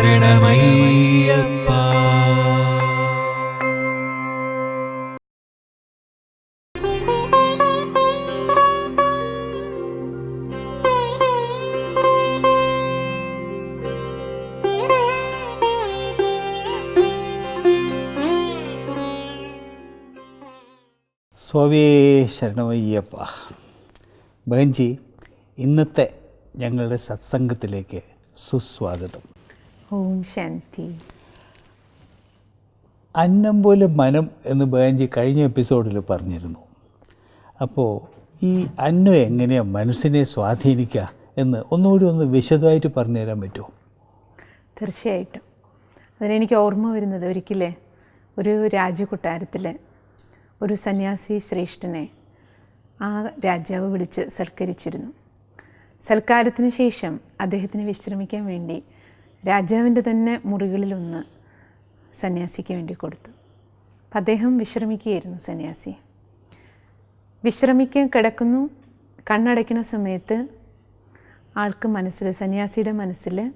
ശരണമയ്യപ്പ. സ്വാമിയേ ശരണമയ്യപ്പ. ബേൻജി ഇന്നത്തെ ഞങ്ങളുടെ സത്സംഗത്തിലേക്ക് സുസ്വാഗതം. ഓം ശാന്തി. അന്നം പോലെ മനം എന്ന് ബാഞ്ചി കഴിഞ്ഞ എപ്പിസോഡിൽ പറഞ്ഞിരുന്നു. അപ്പോൾ ഈ അന്നം എങ്ങനെയാണ് മനസ്സിനെ സ്വാധീനിക്കുക എന്ന് ഒന്നുകൂടി ഒന്ന് വിശദമായിട്ട് പറഞ്ഞു തരാൻ പറ്റുമോ? തീർച്ചയായിട്ടും. അതിനെനിക്ക് ഓർമ്മ വരുന്നത് ഒരിക്കലേ ഒരു രാജകൊട്ടാരത്തിൽ ഒരു സന്യാസി ശ്രേഷ്ഠനെ ആ രാജാവ് വിളിച്ച് സൽക്കരിച്ചിരുന്നു. സൽക്കാരത്തിന് ശേഷം അദ്ദേഹത്തിന് വിശ്രമിക്കാൻ വേണ്ടി രാജാവിന്റെ തന്നെ മുറികളിലൊന്ന് സന്യാസിക്ക് വേണ്ടി കൊടുത്തു. അപ്പം അദ്ദേഹം വിശ്രമിക്കുകയായിരുന്നു സന്യാസി. വിശ്രമിക്കാൻ കിടക്കുന്നു കണ്ണടയ്ക്കുന്ന സമയത്ത് ആൾക്ക് മനസ്സിൽ സന്യാസിയുടെ മനസ്സിൽ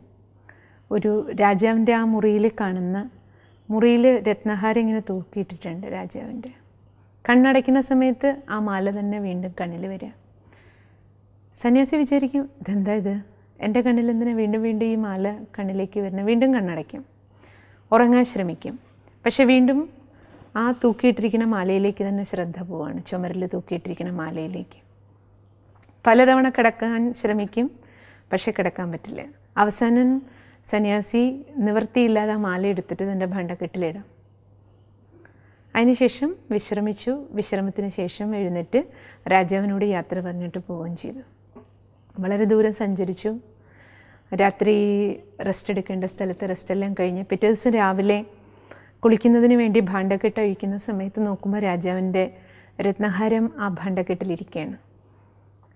ഒരു രാജാവിന്റെ ആ മുറിയിൽ കാണുന്ന മുറിയിൽ രത്നഹാരം ഇങ്ങനെ തൂക്കിയിട്ടിട്ടുണ്ട് രാജാവിന്റെ. കണ്ണടയ്ക്കുന്ന സമയത്ത് ആ മാല തന്നെ വീണ്ടും കണ്ണിൽ വരിക. സന്യാസി വിചാരിക്കും ഇതെന്താ ഇത്? എന്റെ കണ്ണിൽ എന്തിനാ വീണ്ടും വീണ്ടും ഈ മാല കണ്ണിലേക്ക് വരുന്നത് വീണ്ടും കണ്ണടയ്ക്കും. ഉറങ്ങാൻ ശ്രമിക്കും. പക്ഷെ വീണ്ടും ആ തൂക്കിയിട്ടിരിക്കുന്ന മാലയിലേക്ക് തന്നെ ശ്രദ്ധ പോവാണ്. ചുമരിൽ തൂക്കിയിട്ടിരിക്കുന്ന മാലയിലേക്ക്. പലതവണ കിടക്കാൻ ശ്രമിക്കും പക്ഷെ കിടക്കാൻ പറ്റില്ല. അവസാനം സന്യാസി നിവൃത്തിയില്ലാതെ ആ മാല എടുത്തിട്ട് തന്റെ ഭണ്ടക്കെട്ടിലിടാം അതിനുശേഷം വിശ്രമിച്ചു. വിശ്രമത്തിന് ശേഷം എഴുന്നേറ്റ് രാജാവിനോട് യാത്ര പറഞ്ഞിട്ട് പോവുകയും ചെയ്തു. വളരെ ദൂരം സഞ്ചരിച്ചു. രാത്രി റെസ്റ്റ് എടുക്കേണ്ട സ്ഥലത്ത് റെസ്റ്റെല്ലാം കഴിഞ്ഞ് പിറ്റേ ദിവസം രാവിലെ കുളിക്കുന്നതിന് വേണ്ടി ഭാണ്ഡക്കെട്ട് അഴിക്കുന്ന സമയത്ത് നോക്കുമ്പോൾ രാജാവിന്റെ രത്നഹാരം ആ ഭാണ്ഡക്കെട്ടിലിരിക്കുകയാണ്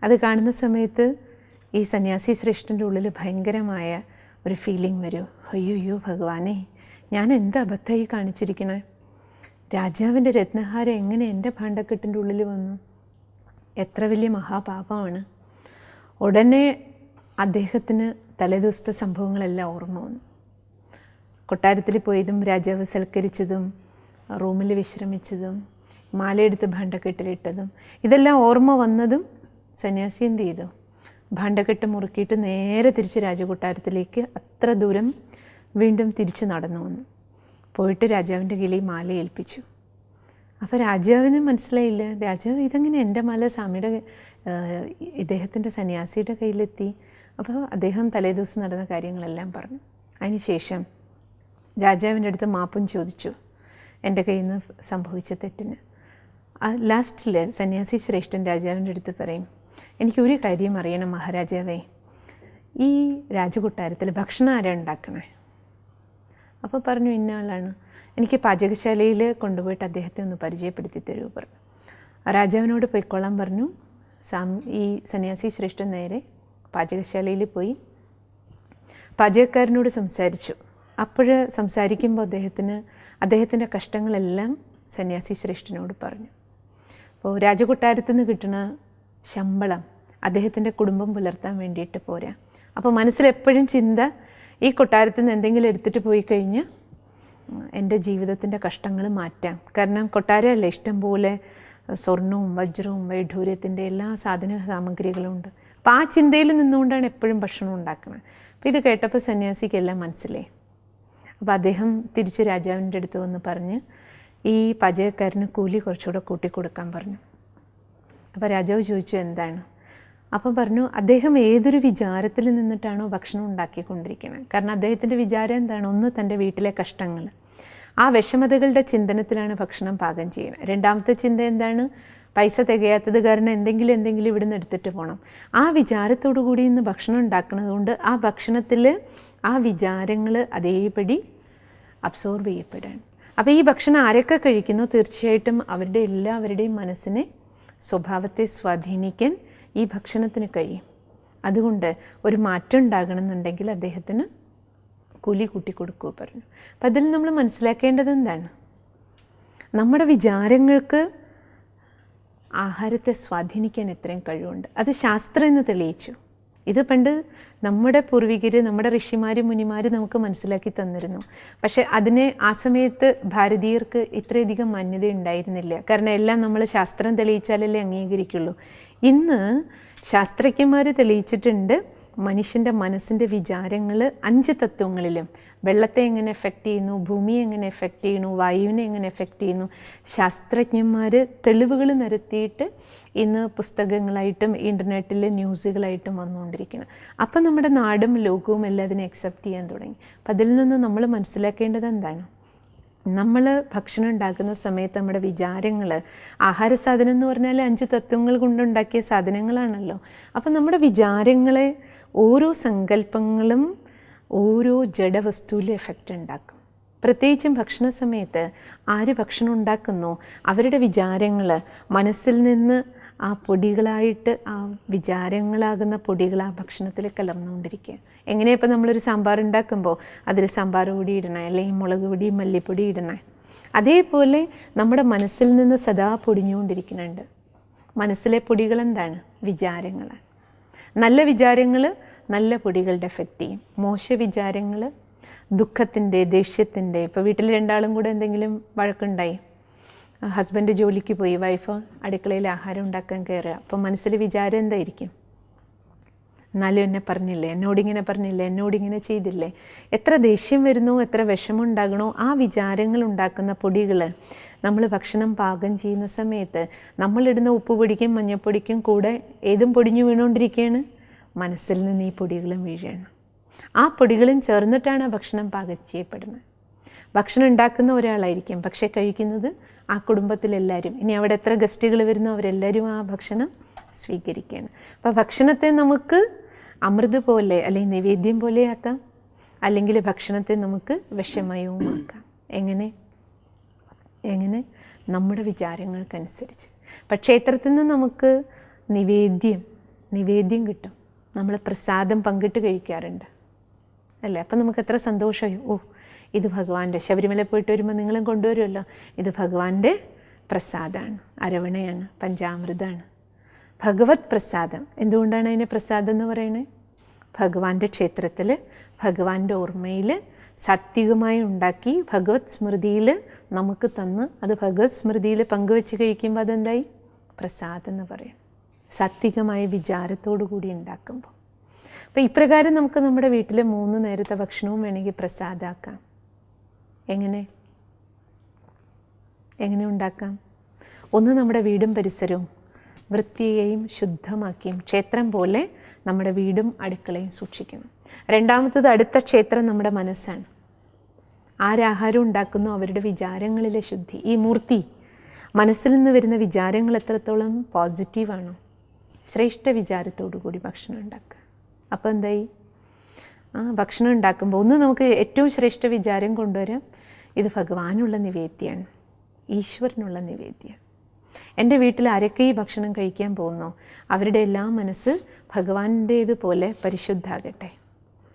അത് കാണുന്ന സമയത്ത് ഈ സന്യാസി ശ്രേഷ്ഠന്റെ ഉള്ളിൽ ഭയങ്കരമായ ഒരു ഫീലിംഗ് വരും. അയ്യോ ഭഗവാനെ ഞാൻ എന്ത് അബദ്ധമായി കാണിച്ചിരിക്കണേ? രാജാവിന്റെ രത്നഹാരം എങ്ങനെ എന്റെ ഭാണ്ഡക്കെട്ടിന്റെ ഉള്ളിൽ വന്നു? എത്ര വലിയ മഹാപാപമാണ്. ഉടനെ അദ്ദേഹത്തിന് തലേദിവസത്തെ സംഭവങ്ങളെല്ലാം ഓർമ്മ വന്നു. കൊട്ടാരത്തിൽ പോയതും രാജാവ് സൽക്കരിച്ചതും റൂമിൽ വിശ്രമിച്ചതും മാലയെടുത്ത് ഭാണ്ഡക്കെട്ടിലിട്ടതും ഇതെല്ലാം ഓർമ്മ വന്നതും സന്യാസി എന്ത് ചെയ്തു? ഭാണ്ഡക്കെട്ട് മുറുക്കിയിട്ട് നേരെ തിരിച്ച് രാജകൊട്ടാരത്തിലേക്ക് അത്ര ദൂരം വീണ്ടും തിരിച്ച് നടന്നു വന്നു. പോയിട്ട് രാജാവിന്റെ കിളി മാല ഏൽപ്പിച്ചു. അപ്പോൾ രാജാവിന് മനസ്സിലായില്ല രാജാവ് ഇതെങ്ങനെ എന്റെ മാല സ്വാമിയുടെ ഇദ്ദേഹത്തിന്റെ സന്യാസിയുടെ കയ്യിലെത്തി? അപ്പോൾ അദ്ദേഹം തലേദിവസം നടന്ന കാര്യങ്ങളെല്ലാം പറഞ്ഞു. അതിനുശേഷം രാജാവിന്റെ അടുത്ത് മാപ്പും ചോദിച്ചു എന്റെ കയ്യിൽ നിന്ന് സംഭവിച്ച തെറ്റിന്. ലാസ്റ്റിൽ സന്യാസി ശ്രേഷ്ഠൻ രാജാവിന്റെ അടുത്ത് പറയും എനിക്കൊരു കാര്യം അറിയണം മഹാരാജാവേ ഈ രാജകൊട്ടാരത്തിൽ ഭക്ഷണം ആരാ ഉണ്ടാക്കണേ? അപ്പോൾ പറഞ്ഞു ഇന്ന ആളാണ്. എനിക്ക് പാചകശാലയിൽ കൊണ്ടുപോയിട്ട് അദ്ദേഹത്തെ ഒന്ന് പരിചയപ്പെടുത്തി തരൂ പറഞ്ഞു. രാജാവിനോട് പോയിക്കൊള്ളാൻ പറഞ്ഞു. സാം ഈ സന്യാസി ശ്രേഷ്ഠൻ നേരെ പാചകശാലയിൽ പോയി. പാചകക്കാരനോട് സംസാരിച്ചു. അപ്പോൾ സംസാരിക്കുമ്പോൾ അദ്ദേഹത്തിന് അദ്ദേഹത്തിന്റെ കഷ്ടങ്ങളെല്ലാം സന്യാസി ശ്രേഷ്ഠനോട് പറഞ്ഞു. അപ്പോൾ രാജകൊട്ടാരത്തു നിന്ന് കിട്ടുന്ന ശമ്പളം അദ്ദേഹത്തിന്റെ കുടുംബം പുലർത്താൻ വേണ്ടിയിട്ട് പോരാ. അപ്പോൾ മനസ്സിലെപ്പോഴും ചിന്ത ഈ കൊട്ടാരത്തിൽ നിന്ന് എന്തെങ്കിലും എടുത്തിട്ട് പോയി കഴിഞ്ഞാൽ എന്റെ ജീവിതത്തിന്റെ കഷ്ടങ്ങൾ മാറ്റാം. കാരണം കൊട്ടാരമല്ല? ഇഷ്ടം പോലെ സ്വർണവും വജ്രവും വൈഢൂര്യത്തിന്റെ എല്ലാ സാധന സാമഗ്രികളും ഉണ്ട്. അപ്പോൾ ആ ചിന്തയിൽ നിന്നുകൊണ്ടാണ് എപ്പോഴും ഭക്ഷണം ഉണ്ടാക്കുന്നത്. അപ്പോൾ ഇത് കേട്ടപ്പോൾ സന്യാസിക്കെല്ലാം മനസ്സിലായി. അപ്പോൾ അദ്ദേഹം തിരിച്ച് രാജാവിന്റെ അടുത്ത് വന്ന് പറഞ്ഞ് ഈ പാചകക്കാരന് കൂലി കുറച്ചുകൂടെ കൂട്ടിക്കൊടുക്കാൻ പറഞ്ഞു. അപ്പോൾ രാജാവ് ചോദിച്ചു എന്താണ്? അപ്പം പറഞ്ഞു അദ്ദേഹം ഏതൊരു വിചാരത്തിൽ നിന്നിട്ടാണോ ഭക്ഷണം ഉണ്ടാക്കിക്കൊണ്ടിരിക്കുന്നത്? കാരണം അദ്ദേഹത്തിന്റെ വിചാരം എന്താണ്? ഒന്ന് തന്റെ വീട്ടിലെ കഷ്ടങ്ങൾ. ആ വിഷമതകളുടെ ചിന്തനത്തിലാണ് ഭക്ഷണം പാകം ചെയ്യുന്നത്. രണ്ടാമത്തെ ചിന്ത എന്താണ്? പൈസ തികയാത്തത് കാരണം എന്തെങ്കിലും എന്തെങ്കിലും ഇവിടുന്ന് എടുത്തിട്ട് പോകണം ആ വിചാരത്തോടു കൂടി ഇന്ന് ഭക്ഷണം ഉണ്ടാക്കുന്നത് കൊണ്ട് ആ ഭക്ഷണത്തിൽ ആ വിചാരങ്ങൾ അതേപടി അബ്സോർബ് ചെയ്യപ്പെടാൻ. അപ്പോൾ ഈ ഭക്ഷണം ആരൊക്കെ കഴിക്കുന്നു? തീർച്ചയായിട്ടും അവരുടെ എല്ലാവരുടെയും മനസ്സിനെ സ്വഭാവത്തെ സ്വാധീനിക്കാൻ ഈ ഭക്ഷണത്തിന് കഴിയും. അതുകൊണ്ട് ഒരു മാറ്റം ഉണ്ടാകണമെന്നുണ്ടെങ്കിൽ അദ്ദേഹത്തിന് കൂലി കൂട്ടി കൊടുക്കൂ പറഞ്ഞു. അപ്പം അതിൽ നമ്മൾ മനസ്സിലാക്കേണ്ടത് എന്താണ്? നമ്മുടെ വിചാരങ്ങൾക്ക് ആഹാരത്തെ സ്വാധീനിക്കാൻ എത്രയും കഴിവുണ്ട്. അത് ശാസ്ത്രം എന്ന് തെളിയിച്ചു. ഇത് പണ്ട് നമ്മുടെ പൂർവികർ നമ്മുടെ ഋഷിമാരും മുനിമാരും നമുക്ക് മനസ്സിലാക്കി തന്നിരുന്നു. പക്ഷേ അതിനെ ആ സമയത്ത് ഭാരതീയർക്ക് ഇത്രയധികം മാന്യത ഉണ്ടായിരുന്നില്ല കാരണം എല്ലാം നമ്മൾ ശാസ്ത്രം തെളിയിച്ചാലല്ലേ അംഗീകരിക്കുള്ളൂ. ഇന്ന് ശാസ്ത്രജ്ഞന്മാർ തെളിയിച്ചിട്ടുണ്ട് മനുഷ്യന്റെ മനസ്സിന്റെ വിചാരങ്ങൾ അഞ്ച് തത്വങ്ങളിലും. വെള്ളത്തെ എങ്ങനെ എഫക്റ്റ് ചെയ്യുന്നു ഭൂമി എങ്ങനെ എഫക്റ്റ് ചെയ്യുന്നു വായുവിനെ എങ്ങനെ എഫക്റ്റ് ചെയ്യുന്നു ശാസ്ത്രജ്ഞന്മാർ തെളിവുകൾ നിരത്തിയിട്ട് ഇന്ന് പുസ്തകങ്ങളായിട്ടും ഇന്റർനെറ്റിൽ ന്യൂസുകളായിട്ടും വന്നുകൊണ്ടിരിക്കുന്നു. അപ്പം നമ്മുടെ നാടും ലോകവും എല്ലാം അതിനെ അക്സെപ്റ്റ് ചെയ്യാൻ തുടങ്ങി. അപ്പം അതിൽ നിന്ന് നമ്മൾ മനസ്സിലാക്കേണ്ടത് എന്താണ്? നമ്മൾ ഭക്ഷണം ഉണ്ടാക്കുന്ന സമയത്ത് നമ്മുടെ വിചാരങ്ങൾ ആഹാര സാധനം എന്ന് പറഞ്ഞാൽ അഞ്ച് തത്വങ്ങൾ കൊണ്ടുണ്ടാക്കിയ സാധനങ്ങളാണല്ലോ. അപ്പം നമ്മുടെ വിചാരങ്ങളെ ഓരോ സങ്കല്പങ്ങളും ഓരോ ജഡവസ്തുവിലും എഫക്റ്റ് ഉണ്ടാക്കും. പ്രത്യേകിച്ചും ഭക്ഷണ സമയത്ത് ആര് ഭക്ഷണം ഉണ്ടാക്കുന്നോ അവരുടെ വിചാരങ്ങൾ മനസ്സിൽ നിന്ന് ആ പൊടികളായിട്ട് ആ വിചാരങ്ങളാകുന്ന പൊടികൾ ആ ഭക്ഷണത്തിൽ കലർന്നുകൊണ്ടിരിക്കുക എങ്ങനെയപ്പോൾ നമ്മളൊരു സാമ്പാർ ഉണ്ടാക്കുമ്പോൾ അതിൽ സാമ്പാർ പൊടി ഇടണേ അല്ലെങ്കിൽ മുളക് പൊടി മല്ലിപ്പൊടി ഇടണേ. അതേപോലെ നമ്മുടെ മനസ്സിൽ നിന്ന് സദാ പൊടിഞ്ഞുകൊണ്ടിരിക്കുന്നുണ്ട്. മനസ്സിലെ പൊടികൾ എന്താണ് വിചാരങ്ങളാണ്. നല്ല വിചാരങ്ങൾ നല്ല പൊടികളുടെ എഫക്റ്റ് ചെയ്യും. മോശ വിചാരങ്ങൾ ദുഃഖത്തിന്റെ ദേഷ്യത്തിന്റെ. ഇപ്പോൾ വീട്ടിൽ രണ്ടാളും കൂടെ എന്തെങ്കിലും വഴക്കുണ്ടായി. ഹസ്ബൻഡ് ജോലിക്ക് പോയി വൈഫ് അടുക്കളയിൽ ആഹാരം ഉണ്ടാക്കാൻ കയറുക. അപ്പോൾ മനസ്സിൽ വിചാരം എന്തായിരിക്കും? എന്നാലും എന്നെ പറഞ്ഞില്ലേ എന്നോടിങ്ങനെ പറഞ്ഞില്ലേ എന്നോടിങ്ങനെ ചെയ്തില്ലേ? എത്ര ദേഷ്യം വരുന്നു എത്ര വിഷമം ഉണ്ടാകണോ ആ വിചാരങ്ങൾ ഉണ്ടാക്കുന്ന പൊടികൾ നമ്മൾ ഭക്ഷണം പാകം ചെയ്യുന്ന സമയത്ത് നമ്മളിടുന്ന ഉപ്പുപൊടിക്കും മഞ്ഞൾപ്പൊടിക്കും കൂടെ ഏതും പൊടിഞ്ഞു വീണുകൊണ്ടിരിക്കുകയാണ്. മനസ്സിൽ നിന്ന് ഈ പൊടികളും വീഴുകയാണ്. ആ പൊടികളും ചേർന്നിട്ടാണ് ആ ഭക്ഷണം പാകം ചെയ്യപ്പെടുന്നത്. ഭക്ഷണം ഉണ്ടാക്കുന്ന ഒരാളായിരിക്കും പക്ഷേ കഴിക്കുന്നത് ആ കുടുംബത്തിലെല്ലാവരും ഇനി അവിടെ എത്ര ഗസ്റ്റുകൾ വരുന്നോ അവരെല്ലാവരും ആ ഭക്ഷണം സ്വീകരിക്കുകയാണ്. അപ്പോൾ ഭക്ഷണത്തെ നമുക്ക് അമൃത് പോലെ അല്ലെങ്കിൽ നിവേദ്യം പോലെയാക്കാം അല്ലെങ്കിൽ ഭക്ഷണത്തെ നമുക്ക് വിഷമയവുമാക്കാം. എങ്ങനെ? എങ്ങനെ? നമ്മുടെ വിചാരങ്ങൾക്കനുസരിച്ച്. പക്ഷേ ക്ഷേത്രത്തിൽ നിന്ന് നമുക്ക് നിവേദ്യം നിവേദ്യം കിട്ടും. നമ്മൾ പ്രസാദം പങ്കിട്ട് കഴിക്കാറുണ്ട്. അല്ലേ? അപ്പം നമുക്ക് എത്ര സന്തോഷമായി. ഓ ഇത് ഭഗവാന്റെ ശബരിമല പോയിട്ട് വരുമ്പോൾ നിങ്ങളും കൊണ്ടുവരുമല്ലോ. ഇത് ഭഗവാന്റെ പ്രസാദമാണ് അരവണയാണ് പഞ്ചാമൃതമാണ് ഭഗവത് പ്രസാദം. എന്തുകൊണ്ടാണ് അതിനെ പ്രസാദം എന്ന് പറയുന്നത്? ഭഗവാന്റെ ക്ഷേത്രത്തിൽ ഭഗവാന്റെ ഓർമ്മയിൽ സാത്വികമായി ഉണ്ടാക്കി ഭഗവത് സ്മൃതിയിൽ നമുക്ക് തന്ന് അത് ഭഗവത് സ്മൃതിയിൽ പങ്കുവെച്ച് കഴിക്കുമ്പോൾ അതെന്തായി? പ്രസാദം എന്ന് പറയും. സാത്വികമായ വിചാരത്തോടു കൂടി ഉണ്ടാക്കുമ്പോൾ അപ്പോൾ ഇപ്രകാരം നമുക്ക് നമ്മുടെ വീട്ടിലെ മൂന്ന് നേരത്തെ ഭക്ഷണവും വേണമെങ്കിൽ പ്രസാദാക്കാം. എങ്ങനെ? എങ്ങനെ ഉണ്ടാക്കാം? ഒന്ന് നമ്മുടെ വീടും പരിസരവും വൃത്തിയെയും ശുദ്ധമാക്കിയും ക്ഷേത്രം പോലെ നമ്മുടെ വീടും അടുക്കളയും സൂക്ഷിക്കണം രണ്ടാമത്തത് അടുത്ത ക്ഷേത്രം നമ്മുടെ മനസ്സാണ്. ആരാഹാരം ഉണ്ടാക്കുന്നു അവരുടെ വിചാരങ്ങളിലെ ശുദ്ധി. ഈ മൂർത്തി മനസ്സിൽ നിന്ന് വരുന്ന വിചാരങ്ങൾ എത്രത്തോളം പോസിറ്റീവാണോ ശ്രേഷ്ഠ വിചാരത്തോടു കൂടി ഭക്ഷണം ഉണ്ടാക്കുക. അപ്പോൾ എന്തായി? ആ ഭക്ഷണം ഉണ്ടാക്കുമ്പോൾ ഒന്ന് നമുക്ക് ഏറ്റവും ശ്രേഷ്ഠ വിചാരം കൊണ്ടുവരാം. ഇത് ഭഗവാനുള്ള നിവേദ്യമാണ്. ഈശ്വരനുള്ള നിവേദ്യം എന്റെ വീട്ടിൽ ആരൊക്കെ ഈ ഭക്ഷണം കഴിക്കാൻ പോകുന്നോ അവരുടെ എല്ലാ മനസ്സ് ഭഗവാന്റേതുപോലെ പരിശുദ്ധാകട്ടെ.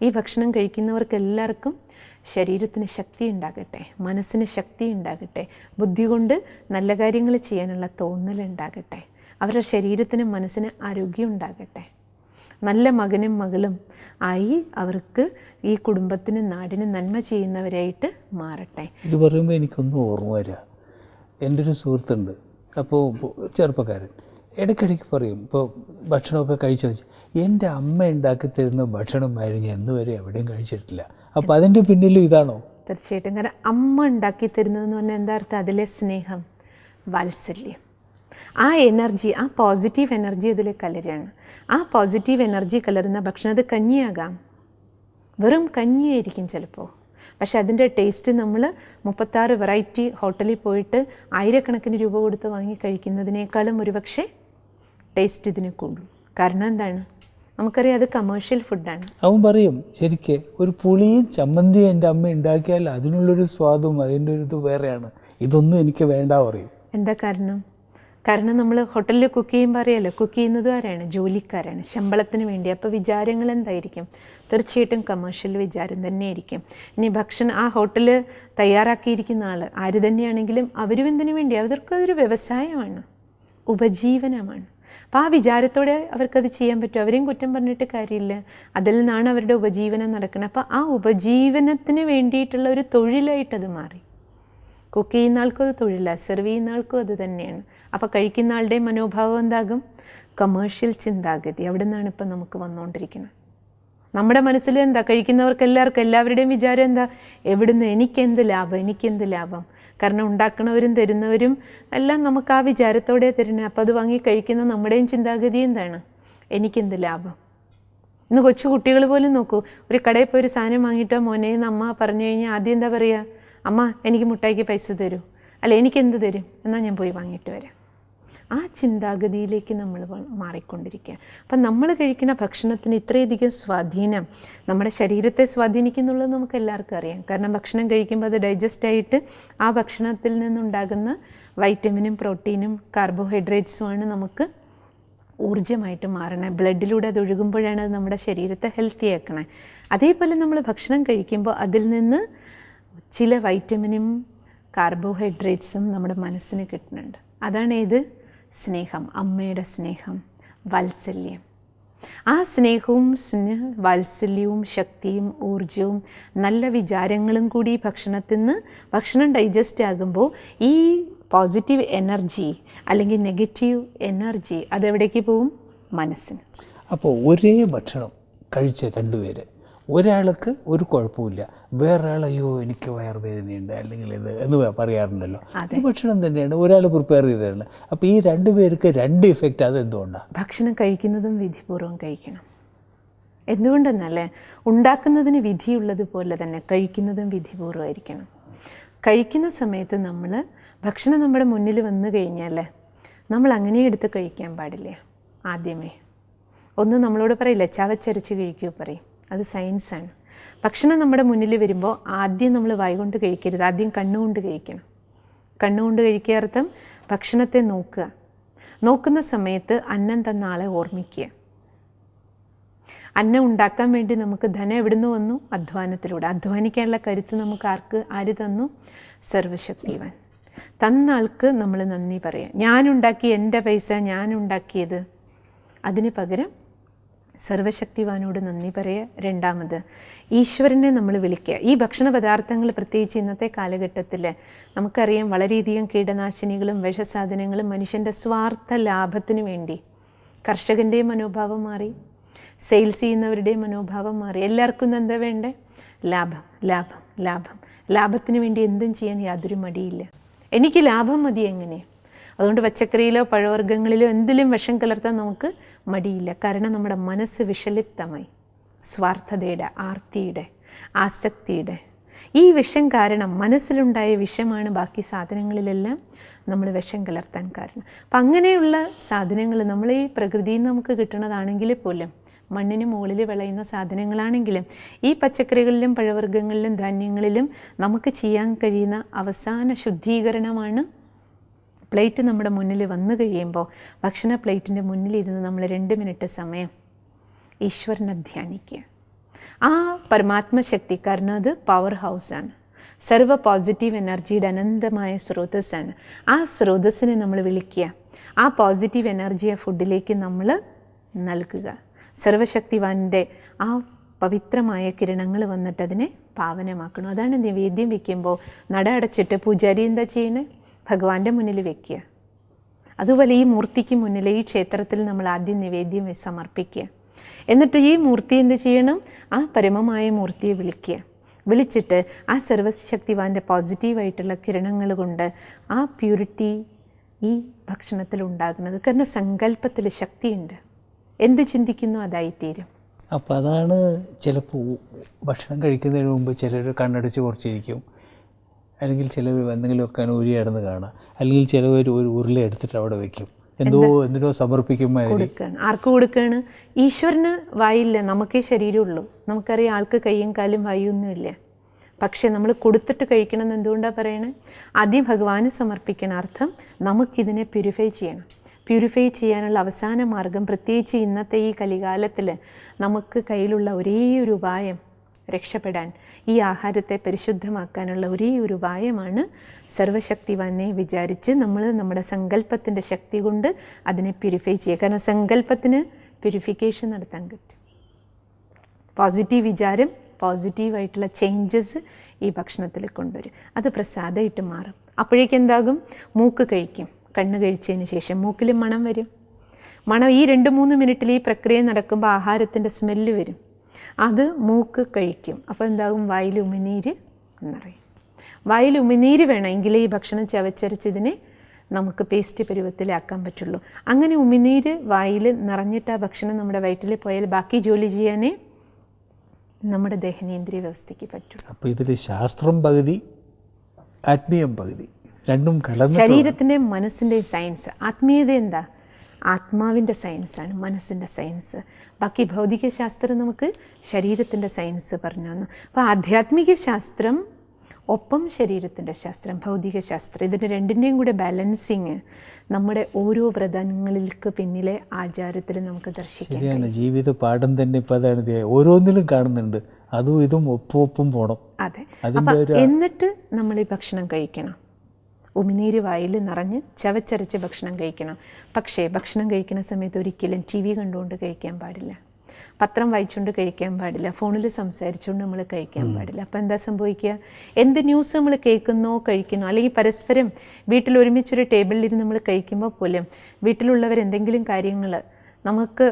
ഈ ഭക്ഷണം കഴിക്കുന്നവർക്ക് എല്ലാവർക്കും ശരീരത്തിന് ശക്തി ഉണ്ടാകട്ടെ മനസ്സിന് ശക്തി ഉണ്ടാകട്ടെ ബുദ്ധി കൊണ്ട് നല്ല കാര്യങ്ങൾ ചെയ്യാനുള്ള തോന്നൽ ഉണ്ടാകട്ടെ അവരുടെ ശരീരത്തിനും മനസ്സിന് ആരോഗ്യം ഉണ്ടാകട്ടെ. നല്ല മകനും മകളും ആയി അവർക്ക് ഈ കുടുംബത്തിന് നാടിന് നന്മ ചെയ്യുന്നവരായിട്ട് മാറട്ടെ. ഇത് പറയുമ്പോൾ എനിക്കൊന്നും ഓർമ്മ വരിക എന്റെ ഒരു സുഹൃത്തുണ്ട്. അപ്പോൾ ചെറുപ്പക്കാരൻ. ഇടയ്ക്കിടയ്ക്ക് പറയും ഇപ്പോൾ ഭക്ഷണമൊക്കെ കഴിച്ചു വെച്ചു എന്റെ അമ്മ ഉണ്ടാക്കി തരുന്ന ഭക്ഷണമായിരുന്നു ഞാൻ ഇന്ന് വരെ എവിടെയും കഴിച്ചിട്ടില്ല. അപ്പോൾ അതിന്റെ പിന്നിലും ഇതാണോ? തീർച്ചയായിട്ടും. കാരണം അമ്മ ഉണ്ടാക്കി തരുന്നതെന്ന് പറഞ്ഞാൽ എന്താ അർത്ഥം? അതിലെ സ്നേഹം വാത്സല്യം. ആ എനർജി ആ പോസിറ്റീവ് എനർജി അതിൽ കലരാണ് ആ പോസിറ്റീവ് എനർജി കലരുന്ന ഭക്ഷണം അത് കഞ്ഞിയാകാം. വെറും കഞ്ഞിയായിരിക്കും ചിലപ്പോൾ പക്ഷെ അതിന്റെ ടേസ്റ്റ് നമ്മൾ മുപ്പത്താറ് വെറൈറ്റി ഹോട്ടലിൽ പോയിട്ട് ആയിരക്കണക്കിന് രൂപ കൊടുത്ത് വാങ്ങി കഴിക്കുന്നതിനേക്കാളും ഒരുപക്ഷെ ടേസ്റ്റ് ഇതിന് കൂടും. കാരണം എന്താണ്? നമുക്കറിയാം അത് കമേഴ്ഷ്യൽ ഫുഡാണ് അവൻ പറയും ശരിക്ക് ഒരു പുളിയും ചമ്മന്തിയും എന്റെ അമ്മ ഉണ്ടാക്കിയാൽ അതിനുള്ളൊരു സ്വാദും അതിന്റെ ഒരു ഇത് വേറെയാണ്. ഇതൊന്നും എനിക്ക് വേണ്ട പറയും. എന്താ കാരണം? കാരണം നമ്മൾ ഹോട്ടലിൽ കുക്ക് ചെയ്യുമ്പോൾ അറിയാലോ കുക്ക് ചെയ്യുന്നത് ആരാണ്? ജോലിക്കാരാണ്. ശമ്പളത്തിന് വേണ്ടി. അപ്പോൾ വിചാരങ്ങൾ എന്തായിരിക്കും? തീർച്ചയായിട്ടും കമേഴ്ഷ്യൽ വിചാരം തന്നെയായിരിക്കും. ഇനി ഭക്ഷണം ആ ഹോട്ടൽ തയ്യാറാക്കിയിരിക്കുന്ന ആൾ ആര് തന്നെയാണെങ്കിലും അവരും എന്തിനു വേണ്ടി? അവർക്കതൊരു വ്യവസായമാണ്. ഉപജീവനമാണ്. അപ്പോൾ ആ വിചാരത്തോടെ അവർക്കത് ചെയ്യാൻ പറ്റും. അവരെയും കുറ്റം പറഞ്ഞിട്ട് കാര്യമില്ല. അതിൽ നിന്നാണ് അവരുടെ ഉപജീവനം നടക്കുന്നത്. അപ്പോൾ ആ ഉപജീവനത്തിന് വേണ്ടിയിട്ടുള്ള ഒരു തൊഴിലായിട്ടത് മാറി. കുക്ക് ചെയ്യുന്ന ആൾക്കും അത് തൊഴിലാണ് സെർവ് ചെയ്യുന്ന ആൾക്കും അത് തന്നെയാണ്. അപ്പോൾ കഴിക്കുന്ന ആളുടെ മനോഭാവം എന്താകും? കമേഴ്ഷ്യൽ ചിന്താഗതി. അവിടെ നിന്നാണ് ഇപ്പം നമുക്ക് വന്നുകൊണ്ടിരിക്കുന്നത്. നമ്മുടെ മനസ്സിൽ എന്താ? കഴിക്കുന്നവർക്ക് എല്ലാവർക്കും എല്ലാവരുടെയും വിചാരം എന്താ? എവിടുന്ന് എനിക്കെന്ത് ലാഭം? എനിക്കെന്ത് ലാഭം? കാരണം ഉണ്ടാക്കണവരും തരുന്നവരും എല്ലാം നമുക്ക് ആ വിചാരത്തോടെ തരുന്നത്. അപ്പോൾ അത് വാങ്ങി കഴിക്കുന്ന നമ്മുടെയും ചിന്താഗതി എന്താണ്? എനിക്കെന്ത് ലാഭം? ഇന്ന് കൊച്ചു കുട്ടികൾ പോലും നോക്കൂ. ഒരു കടയിൽ പോയി ഒരു സാധനം വാങ്ങിയിട്ടോ മോനെ എന്ന് അമ്മ പറഞ്ഞു കഴിഞ്ഞാൽ ആദ്യം എന്താ പറയുക? അമ്മ എനിക്ക് മുട്ടായിക്ക് പൈസ തരൂ. അല്ല എനിക്കെന്ത് തരും? എന്നാൽ ഞാൻ പോയി വാങ്ങിയിട്ട് വരാം. ആ ചിന്താഗതിയിലേക്ക് നമ്മൾ മാറിക്കൊണ്ടിരിക്കുക അപ്പം നമ്മൾ കഴിക്കുന്ന ഭക്ഷണത്തിന് ഇത്രയധികം സ്വാധീനം നമ്മുടെ ശരീരത്തെ സ്വാധീനിക്കുന്നുള്ളത് നമുക്ക് എല്ലാവർക്കും അറിയാം. കാരണം ഭക്ഷണം കഴിക്കുമ്പോൾ അത് ഡൈജസ്റ്റ് ആയിട്ട് ആ ഭക്ഷണത്തിൽ നിന്നുണ്ടാകുന്ന വൈറ്റമിനും പ്രോട്ടീനും കാർബോഹൈഡ്രേറ്റ്സുമാണ് നമുക്ക് ഊർജമായിട്ട് മാറണേ. ബ്ലഡിലൂടെ അത് ഒഴുകുമ്പോഴാണ് അത് നമ്മുടെ ശരീരത്തെ ഹെൽത്തി ആക്കണേ. അതേപോലെ നമ്മൾ ഭക്ഷണം കഴിക്കുമ്പോൾ അതിൽ നിന്ന് ചില വൈറ്റമിനും കാർബോഹൈഡ്രേറ്റ്സും നമ്മുടെ മനസ്സിന് കിട്ടുന്നുണ്ട്. അതാണ് ഏത്? സ്നേഹം അമ്മയുടെ സ്നേഹം വാത്സല്യം. ആ സ്നേഹവും സ്നേഹ വാത്സല്യവും ശക്തിയും ഊർജവും നല്ല വിചാരങ്ങളും കൂടി ഭക്ഷണത്തിൽ നിന്ന് ഭക്ഷണം ഡൈജസ്റ്റ് ആകുമ്പോൾ ഈ പോസിറ്റീവ് എനർജി അല്ലെങ്കിൽ നെഗറ്റീവ് എനർജി അതെവിടേക്ക് പോവും മനസ്സിന്. അപ്പോൾ ഒരേ ഭക്ഷണം കഴിച്ച രണ്ടുപേര് ഒരാൾക്ക് ഒരു കുഴപ്പമില്ല വേറൊരാൾ അയ്യോ എനിക്ക് വയറുവേദനയുണ്ട് അല്ലെങ്കിൽ ഇത് എന്ന് പറയാറുണ്ടല്ലോ. ഭക്ഷണം തന്നെയാണ് ഒരാൾ പ്രിപ്പയർ ചെയ്തതാണ്. അപ്പോൾ ഈ രണ്ട് പേർക്ക് രണ്ട് ഇഫക്റ്റ് അത് എന്തുകൊണ്ടാണ് ഭക്ഷണം കഴിക്കുന്നതും വിധിപൂർവം കഴിക്കണം. എന്തുകൊണ്ടെന്നല്ലേ? ഉണ്ടാക്കുന്നതിന് വിധിയുള്ളതുപോലെ തന്നെ കഴിക്കുന്നതും വിധിപൂർവമായിരിക്കണം കഴിക്കുന്ന സമയത്ത് നമ്മൾ ഭക്ഷണം നമ്മുടെ മുന്നിൽ വന്നു കഴിഞ്ഞാൽ നമ്മൾ അങ്ങനെ എടുത്ത് കഴിക്കാൻ പാടില്ല. ആദ്യമേ. ഒന്ന് നമ്മളോട് പറയില്ല ചവച്ചരച്ച് കഴിക്കൂ പറയും. അത് സയൻസാണ് ഭക്ഷണം നമ്മുടെ മുന്നിൽ വരുമ്പോൾ ആദ്യം നമ്മൾ വായികൊണ്ട് കഴിക്കരുത്. ആദ്യം കണ്ണുകൊണ്ട് കഴിക്കണം. കണ്ണുകൊണ്ട് കഴിക്കുക അർത്ഥം ഭക്ഷണത്തെ നോക്കുക. നോക്കുന്ന സമയത്ത് അന്നം തന്ന ആളെ ഓർമ്മിക്കുക. അന്നം ഉണ്ടാക്കാൻ വേണ്ടി നമുക്ക് ധനം എവിടുന്ന് വന്നു? അധ്വാനത്തിലൂടെ. അധ്വാനിക്കാനുള്ള കരുത്ത് നമുക്ക് ആർക്ക് ആര് തന്നു? സർവശക്തിവാൻ. തന്ന ആൾക്ക് നമ്മൾ നന്ദി പറയാം. ഞാനുണ്ടാക്കി എന്റെ പൈസ ഞാനുണ്ടാക്കിയത് അതിന് പകരം സർവശക്തിവാനോട് നന്ദി പറയുക രണ്ടാമത്. ഈശ്വരനെ നമ്മൾ വിളിക്കുക ഈ ഭക്ഷണ പദാർത്ഥങ്ങൾ പ്രത്യേകിച്ച് ഇന്നത്തെ കാലഘട്ടത്തിൽ നമുക്കറിയാം വളരെയധികം കീടനാശിനികളും വിഷസാധനങ്ങളും മനുഷ്യന്റെ സ്വാർത്ഥ ലാഭത്തിന് വേണ്ടി. കർഷകന്റെ മനോഭാവം മാറി. സെയിൽസ് ചെയ്യുന്നവരുടെ മനോഭാവം മാറി. എല്ലാവർക്കും എന്താ വേണ്ടേ? ലാഭം ലാഭം ലാഭം. ലാഭത്തിന് വേണ്ടി എന്തും ചെയ്യാൻ യാതൊരു മടിയില്ല. എനിക്ക് ലാഭം മതി എങ്ങനെ? അതുകൊണ്ട് പച്ചക്കറിയിലോ പഴവർഗങ്ങളിലോ എന്തിലും വിഷം കലർത്താൻ നമുക്ക് മടിയില്ല. കാരണം നമ്മുടെ മനസ്സ് വിഷലിപ്തമായി. സ്വാർത്ഥതയുടെ ആർത്തിയുടെ ആസക്തിയുടെ. ഈ വിഷം കാരണം മനസ്സിലുണ്ടായ വിഷമാണ് ബാക്കി സാധനങ്ങളിലെല്ലാം നമ്മൾ വിഷം കലർത്താൻ കാരണം. അപ്പം അങ്ങനെയുള്ള സാധനങ്ങൾ നമ്മൾ ഈ പ്രകൃതിയിൽ നിന്ന് നമുക്ക് കിട്ടുന്നതാണെങ്കിൽ പോലും മണ്ണിന് മുകളിൽ വിളയുന്ന സാധനങ്ങളാണെങ്കിലും ഈ പച്ചക്കറികളിലും പഴവർഗങ്ങളിലും ധാന്യങ്ങളിലും നമുക്ക് ചെയ്യാൻ കഴിയുന്ന അവസാന ശുദ്ധീകരണമാണ് പ്ലേറ്റ് നമ്മുടെ മുന്നിൽ വന്നു കഴിയുമ്പോൾ ഭക്ഷണ പ്ലേറ്റിന്റെ മുന്നിലിരുന്ന് നമ്മൾ രണ്ട് മിനിറ്റ് സമയം ഈശ്വരനെ ധ്യാനിക്കുക. ആ പരമാത്മശക്തി കാരണം അത് പവർ ഹൗസാണ് സർവ പോസിറ്റീവ് എനർജിയുടെ അനന്തമായ സ്രോതസ്സാണ്. ആ സ്രോതസ്സിനെ നമ്മൾ വിളിക്കുക. ആ പോസിറ്റീവ് എനർജി ആ ഫുഡിലേക്ക് നമ്മൾ നൽകുക. സർവശക്തിവാന്റെ ആ പവിത്രമായ കിരണങ്ങൾ വന്നിട്ട് അതിനെ പാവനമാക്കണം. അതാണ് നിവേദ്യം വയ്ക്കുമ്പോൾ നട അടച്ചിട്ട് പൂജാരി എന്താ ചെയ്യണേ? ഭഗവാന്റെ മുന്നിൽ വെക്കുക. അതുപോലെ ഈ മൂർത്തിക്ക് മുന്നിൽ ഈ ക്ഷേത്രത്തിൽ നമ്മൾ ആദ്യം നിവേദ്യം സമർപ്പിക്കുക. എന്നിട്ട് ഈ മൂർത്തി എന്ത് ചെയ്യണം? ആ പരമമായ മൂർത്തിയെ വിളിക്കുക. വിളിച്ചിട്ട് ആ സർവശക്തിവാന്റെ പോസിറ്റീവായിട്ടുള്ള കിരണങ്ങൾ കൊണ്ട് ആ പ്യൂരിറ്റി ഈ ഭക്ഷണത്തിൽ ഉണ്ടാകുന്നത്. കാരണം സങ്കല്പത്തിൽ ശക്തിയുണ്ട്. എന്ത് ചിന്തിക്കുന്നു അതായിത്തീരും അപ്പോൾ അതാണ് ചിലപ്പോൾ ഭക്ഷണം കഴിക്കുന്നതിന് മുമ്പ് ചിലർ കണ്ണടച്ച് കുറച്ചിരിക്കും. അല്ലെങ്കിൽ ചിലവർ എന്തെങ്കിലും വെക്കാൻ ഊരി കാണാം അല്ലെങ്കിൽ ചിലവർ ഒരു ഉരുള എടുത്തിട്ട് അവിടെ വെക്കും. എന്തോ എന്തിനോ സമർപ്പിക്കുമ്പോൾ കൊടുക്കുകയാണ് ആർക്ക് കൊടുക്കാണ്? ഈശ്വരന് വായില്ല. നമുക്കേ ശരീരമുള്ളൂ. നമുക്കറിയാം ആൾക്ക് കയ്യും കാലും വായൊന്നുമില്ല പക്ഷേ നമ്മൾ കൊടുത്തിട്ട് കഴിക്കണം എന്ന് എന്തുകൊണ്ടാണ് പറയണേ? ആദ്യം ഭഗവാന് സമർപ്പിക്കണ അർത്ഥം നമുക്കിതിനെ പ്യൂരിഫൈ ചെയ്യണം. പ്യൂരിഫൈ ചെയ്യാനുള്ള അവസാന മാർഗം പ്രത്യേകിച്ച് ഇന്നത്തെ ഈ കലികാലത്തിൽ നമുക്ക് കയ്യിലുള്ള ഒരേ ഒരു ഉപായം രക്ഷപ്പെടാൻ. ഈ ആഹാരത്തെ പരിശുദ്ധമാക്കാനുള്ള ഒരേ ഒരു ഉപായമാണ് സർവശക്തിവാനെ വിചാരിച്ച് നമ്മൾ നമ്മുടെ സങ്കല്പത്തിന്റെ ശക്തി കൊണ്ട് അതിനെ പ്യൂരിഫൈ ചെയ്യുക. കാരണം സങ്കല്പത്തിന് പ്യൂരിഫിക്കേഷൻ നടത്താൻ പറ്റും. പോസിറ്റീവ് വിചാരം പോസിറ്റീവായിട്ടുള്ള ചേഞ്ചസ് ഈ ഭക്ഷണത്തിൽ കൊണ്ടുവരും. അത് പ്രസാദമായിട്ട് മാറും. അപ്പോഴേക്കും എന്താകും? മൂക്ക് കഴിക്കും. കണ്ണ് കഴിച്ചതിന് ശേഷം മൂക്കിൽ മണം വരും. മണം ഈ രണ്ട് മൂന്ന് മിനിറ്റിൽ ഈ പ്രക്രിയ നടക്കുമ്പോൾ ആഹാരത്തിന്റെ സ്മെല്ല് വരും. അത് മൂക്ക് കഴിക്കും. അപ്പോൾ എന്താകും? വയലുമിനീര് എന്നറിയും. വായിൽ വേണമെങ്കിൽ ഈ ഭക്ഷണം ചവച്ചരച്ചതിനെ നമുക്ക് പേസ്റ്റ് പരുവത്തിലാക്കാൻ പറ്റുള്ളൂ. അങ്ങനെ ഉമിനീര് വായിൽ നിറഞ്ഞിട്ട് ആ ഭക്ഷണം നമ്മുടെ വയറ്റിൽ പോയാൽ ബാക്കി ജോലി ചെയ്യാനേ നമ്മുടെ ദഹനേന്ദ്രിയ വ്യവസ്ഥയ്ക്ക് പറ്റും. അപ്പോൾ ഇതിൽ ശാസ്ത്രം പകുതി ആത്മീയം പകുതി രണ്ടും കലർന്ന് ശരീരത്തിന്റെ മനസ്സിന്റെ സയൻസ് ആത്മീയത എന്താ? ആത്മാവിന്റെ സയൻസാണ് മനസ്സിന്റെ സയൻസ് ബാക്കി ഭൗതിക ശാസ്ത്രം നമുക്ക് ശരീരത്തിന്റെ സയൻസ് പറഞ്ഞു തന്നു. അപ്പോൾ ആധ്യാത്മിക ശാസ്ത്രം ഒപ്പം ശരീരത്തിന്റെ ശാസ്ത്രം ഭൗതിക ശാസ്ത്രം ഇതിന്റെ രണ്ടിന്റെയും കൂടെ ബാലൻസിങ് നമ്മുടെ ഓരോ വ്രതങ്ങൾക്ക് പിന്നിലെ ആചാരത്തിൽ നമുക്ക് ദർശിക്കാം ശരിയാണ്. ജീവിത പാഠം തന്നെ ഇപ്പം അതാണ് ഓരോന്നിലും കാണുന്നുണ്ട്. അതും ഇതും ഒപ്പം ഒപ്പം പോണം. അതെ. എന്നിട്ട് നമ്മൾ ഈ ഭക്ഷണം കഴിക്കണം. ഉമിനീര് വായിൽ നിറഞ്ഞ് ചവച്ചരച്ച് ഭക്ഷണം കഴിക്കണം. പക്ഷേ ഭക്ഷണം കഴിക്കുന്ന സമയത്ത് ഒരിക്കലും ടി വി കണ്ടുകൊണ്ട് കഴിക്കാൻ പാടില്ല. പത്രം വായിച്ചുകൊണ്ട് കഴിക്കാൻ പാടില്ല. ഫോണിൽ സംസാരിച്ചുകൊണ്ട് നമ്മൾ കഴിക്കാൻ പാടില്ല. അപ്പോൾ എന്താ സംഭവിക്കുക? എന്ത് ന്യൂസ് നമ്മൾ കേൾക്കുന്നോ കഴിക്കുന്നോ അല്ലെങ്കിൽ പരസ്പരം വീട്ടിൽ ഒരുമിച്ചൊരു ടേബിളിലിരുന്ന് നമ്മൾ കഴിക്കുമ്പോൾ പോലും വീട്ടിലുള്ളവർ എന്തെങ്കിലും കാര്യങ്ങൾ നമുക്ക്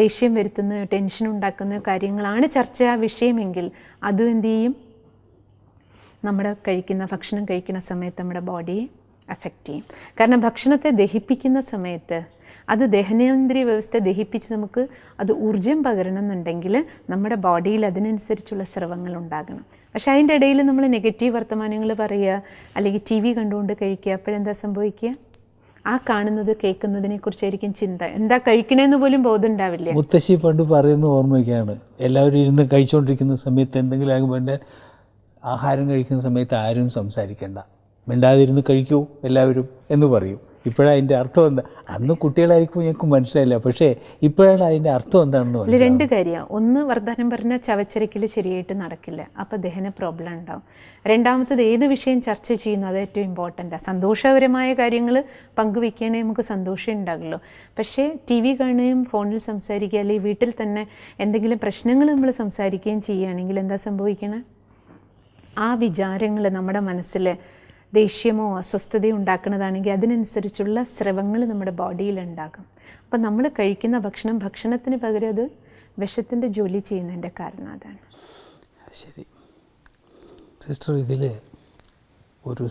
ദേഷ്യം വരുത്തുന്ന ടെൻഷൻ ഉണ്ടാക്കുന്ന കാര്യങ്ങളാണ് ചർച്ചാ വിഷയമെങ്കിൽ അതും എന്ത് ചെയ്യും? നമ്മുടെ കഴിക്കുന്ന ഭക്ഷണം കഴിക്കുന്ന സമയത്ത് നമ്മുടെ ബോഡിയെ അഫക്റ്റ് ചെയ്യും. കാരണം ഭക്ഷണത്തെ ദഹിപ്പിക്കുന്ന സമയത്ത് അത് ദഹനേന്ദ്രിയ വ്യവസ്ഥ ദഹിപ്പിച്ച് നമുക്ക് അത് ഊർജം പകരണം എന്നുണ്ടെങ്കിൽ നമ്മുടെ ബോഡിയിൽ അതിനനുസരിച്ചുള്ള സ്രവങ്ങൾ ഉണ്ടാകണം. പക്ഷേ അതിന്റെ ഇടയിൽ നമ്മൾ നെഗറ്റീവ് വർത്തമാനങ്ങൾ പറയുക അല്ലെങ്കിൽ ടി വി കണ്ടുകൊണ്ട് കഴിക്കുക അപ്പോഴെന്താ സംഭവിക്കുക? ആ കാണുന്നത് കേൾക്കുന്നതിനെ കുറിച്ചായിരിക്കും ചിന്ത. എന്താ കഴിക്കണേന്ന് പോലും ബോധം ഉണ്ടാവില്ല. മുത്തശ്ശി പണ്ട് പറയുന്ന ഓർമ്മയ്ക്കാണ് എല്ലാവരും ഇരുന്ന് കഴിച്ചുകൊണ്ടിരിക്കുന്ന സമയത്ത് എന്തെങ്കിലും ആകുമ്പോൾ ആഹാരം കഴിക്കുന്ന സമയത്ത് ആരും സംസാരിക്കേണ്ട. മിണ്ടാതിരുന്ന് കഴിക്കൂ എല്ലാവരും എന്ന് പറയും. ഇപ്പോഴാണ് അതിന്റെ അർത്ഥം എന്താ? അന്ന് കുട്ടികളായിരിക്കും ഞങ്ങൾക്ക് മനസ്സിലായില്ല. പക്ഷേ ഇപ്പോഴാണ് അതിന്റെ അർത്ഥം എന്താണെന്ന് ഇതിൽ രണ്ട് കാര്യമാണ് ഒന്ന് വർദ്ധനം പറഞ്ഞാൽ ചവച്ചരക്കിൽ ശരിയായിട്ട് നടക്കില്ല. അപ്പോൾ ദഹന പ്രോബ്ലം ഉണ്ടാവും. രണ്ടാമത്തത് ഏത് വിഷയം ചർച്ച ചെയ്യുന്നു അത് ഏറ്റവും ഇമ്പോർട്ടന്റാണ് സന്തോഷകരമായ കാര്യങ്ങൾ പങ്കുവയ്ക്കുകയാണെങ്കിൽ നമുക്ക് സന്തോഷം ഉണ്ടാകുമല്ലോ പക്ഷേ ടി വി കാണുകയും ഫോണിൽ സംസാരിക്കുക അല്ലെങ്കിൽ വീട്ടിൽ തന്നെ എന്തെങ്കിലും പ്രശ്നങ്ങൾ നമ്മൾ സംസാരിക്കുകയും ചെയ്യുകയാണെങ്കിൽ എന്താ സംഭവിക്കണേ? ആ വിചാരങ്ങൾ നമ്മുടെ മനസ്സിൽ ദേഷ്യമോ അസ്വസ്ഥതയോ ഉണ്ടാക്കുന്നതാണെങ്കിൽ അതിനനുസരിച്ചുള്ള സ്രവങ്ങൾ നമ്മുടെ ബോഡിയിൽ ഉണ്ടാകും. അപ്പം നമ്മൾ കഴിക്കുന്ന ഭക്ഷണം ഭക്ഷണത്തിന് പകരം അത് വിഷത്തിന്റെ ജോലി ചെയ്യുന്നതിന്റെ കാരണം അതാണ്. ശരി. സിസ്റ്റർ ഇതിൽ ഒരു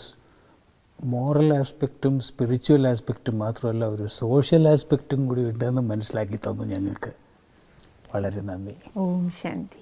മോറൽ ആസ്പെക്റ്റും സ്പിരിച്വൽ ആസ്പെക്റ്റും മാത്രമല്ല ഒരു സോഷ്യൽ ആസ്പെക്റ്റും കൂടി ഉണ്ടെന്ന് മനസ്സിലാക്കി തന്നു ഞങ്ങൾക്ക്. വളരെ നന്ദി. ഓം ശാന്തി.